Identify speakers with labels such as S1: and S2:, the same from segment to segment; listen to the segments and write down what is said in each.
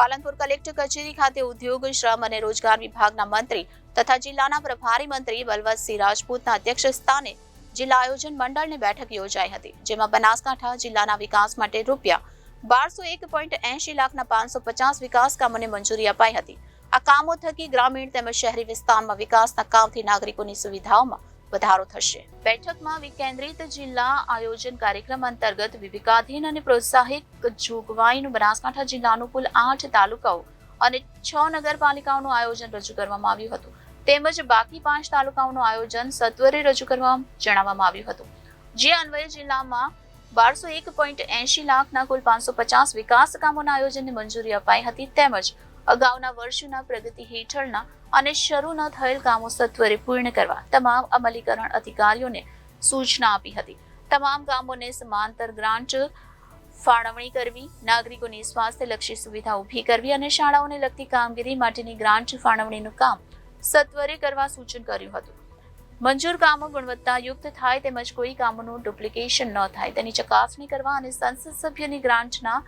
S1: Palanpur collector કચેરી ખાતે ઉદ્યોગ, શ્રમ અને રોજગાર વિભાગના મંત્રી તથા જિલ્લાના પ્રભારી મંત્રી બલવંતસિંહ રાજપૂતના અધ્યક્ષ સ્થાને જિલ્લા આયોજન મંડળની બેઠક યોજાઈ હતી, જેમાં બનાસકાંઠા જિલ્લાના વિકાસ માટે રૂપિયા બારસો એક પોઈન્ટ એંશી લાખના પાંચસો પચાસ વિકાસ કામોને મંજૂરી અપાઈ હતી. આ કામો થકી ગ્રામીણ તેમજ શહેરી વિસ્તારમાં વિકાસના કામથી નાગરિકોની સુવિધાઓમાં વધારો થશે. બેઠકમાં વિકેન્દ્રિત જિલ્લા આયોજન કાર્યક્રમ અંતર્ગત વિવેકાધીન અને પ્રોત્સાહિત જોગવાઈનું બનાસકાંઠા જિલ્લાનું કુલ આઠ તાલુકાઓ અને છ નગરપાલિકાઓનું આયોજન રજૂ કરવામાં આવ્યું હતું. તેમજ બાકી પાંચ તાલુકાઓનું આયોજન સત્વરે રજૂ કરવા જણાવવામાં આવ્યું હતું. જે અન્વયે જિલ્લામાં બારસો એક પોઈન્ટ એંશી લાખના કુલ પાંચસો પચાસ વિકાસ કામોના આયોજનને મંજૂરી અપાઈ હતી. તેમજ અગાઉના વર્ષોના પ્રગતિ હેઠળના અને શરૂ ન થયેલ કામો સત્વરે પૂર્ણ કરવા તમામ અમલીકરણ અધિકારીઓને સૂચના આપી હતી. તમામ કામોને સમાંતર ગ્રાન્ટ ફાળવણી કરવી, નાગરિકોની સ્વાસ્થ્યલક્ષી સુવિધા ઊભી કરવી અને શાળાઓને લગતી કામગીરી માટેની ગ્રાન્ટ ફાળવણીનું કામ સત્વરે કરવા સૂચન કર્યું હતું. મંજૂર કામો ગુણવત્તાયુક્ત થાય તેમજ કોઈ કામોનું ડુપ્લિકેશન ન થાય તેની ચકાસણી કરવા અને સંસદ સભ્યની ગ્રાન્ટના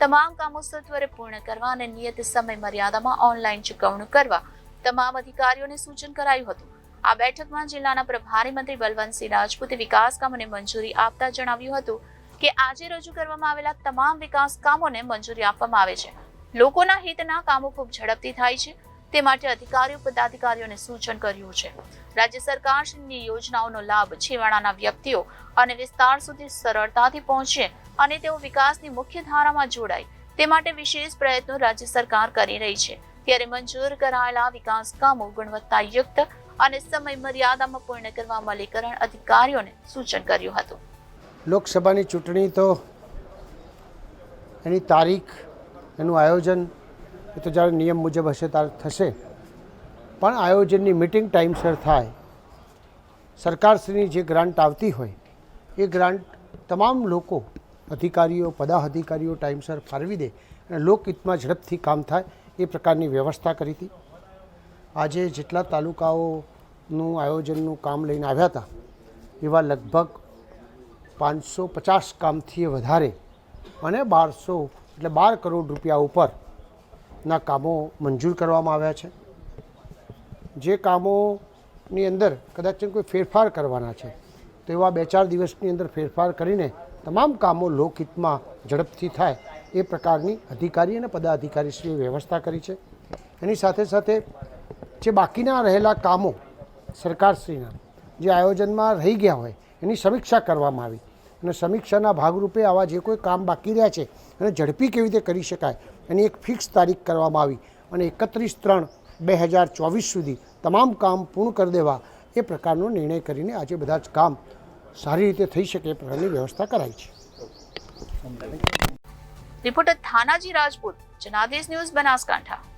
S1: તમામ કામો સત્વરે પૂર્ણ કરવા અને નિયત સમય મર્યાદામાં ઓનલાઈન ચૂકવણું કરવા તમામ અધિકારીઓને સૂચન કરાયું હતું. આ બેઠકમાં જિલ્લાના પ્રભારી મંત્રી બલવંતસિંહ રાજપૂતે વિકાસ કામોને મંજૂરી આપતા જણાવ્યું હતું કે આજે રજૂ કરવામાં આવેલા તમામ વિકાસ કામોને મંજૂરી આપવામાં આવે છે. લોકોના હિતના કામો ખૂબ ઝડપથી થાય છે. તે માટે અધિકારીઓ, પદાધિકારીઓને સૂચન કર્યું છે. રાજ્ય સરકારની યોજનાઓનો લાભ છેવાડાના વ્યક્તિઓ અને વિસ્તાર સુધી સરળતાથી પહોંચે અને તેઓ વિકાસની મુખ્ય ધારામાં જોડાય તે માટે વિશેષ પ્રયત્નો રાજ્ય સરકાર કરી રહી છે. ત્યારે મંજૂર કરાયેલા વિકાસ કામો ગુણવત્તાયુક્ત અને સમય મર્યાદામાં પૂર્ણ કરવા અમલીકરણ અધિકારીઓને સૂચન કર્યું હતું.
S2: લોકસભાની ચૂંટણી તો એની તારીખ, એનું આયોજન, એ તો જ્યારે નિયમ મુજબ હશે ત્યારે થશે. પણ આયોજનની મિટિંગ ટાઈમસર થાય. સરકારશ્રીની જે ગ્રાન્ટ આવતી હોય, એ ગ્રાન્ટ તમામ લોકો અધિકારીઓ પદા અધિકારીઓ ટાઈમસર ફાળવી દે અને લોકહિતમાં ઝડપથી કામ થાય એ પ્રકારની વ્યવસ્થા કરી હતી. આજે જેટલા તાલુકાઓનું આયોજનનું કામ લઈને આવ્યા હતા, એવા લગભગ પાંચસો પચાસ કામથી વધારે અને બારસો એટલે બાર કરોડ રૂપિયા ઉપરના કામો મંજૂર કરવામાં આવ્યા છે. જે કામોની અંદર કદાચ કોઈ ફેરફાર કરવાના છે, તો એવા બે ચાર દિવસની અંદર ફેરફાર કરીને તમામ કામો લોકહિતમાં ઝડપથી થાય એ પ્રકારની અધિકારી અને પદાધિકારીશ્રીએ વ્યવસ્થા કરી છે. એની સાથે સાથે જે બાકીના રહેલા કામો સરકારશ્રીના જે આયોજનમાં રહી ગયા હોય એની સમીક્ષા કરવામાં આવી અને સમીક્ષાના ભાગરૂપે આવા જે કોઈ કામ બાકી રહ્યા છે અને ઝડપી કેવી રીતે કરી શકાય એની એક ફિક્સ તારીખ કરવામાં આવી અને એકત્રીસ ત્રણ બે હજાર ચોવીસ સુધી તમામ કામ પૂર્ણ કરી દેવા એ પ્રકારનો નિર્ણય કરીને આજે બધા જ કામ સારી રીતે થઈ શકે એ પ્રકારની વ્યવસ્થા કરાઈ છે.
S1: Reporter Thanaji Rajput, Janadesh news Banaskantha.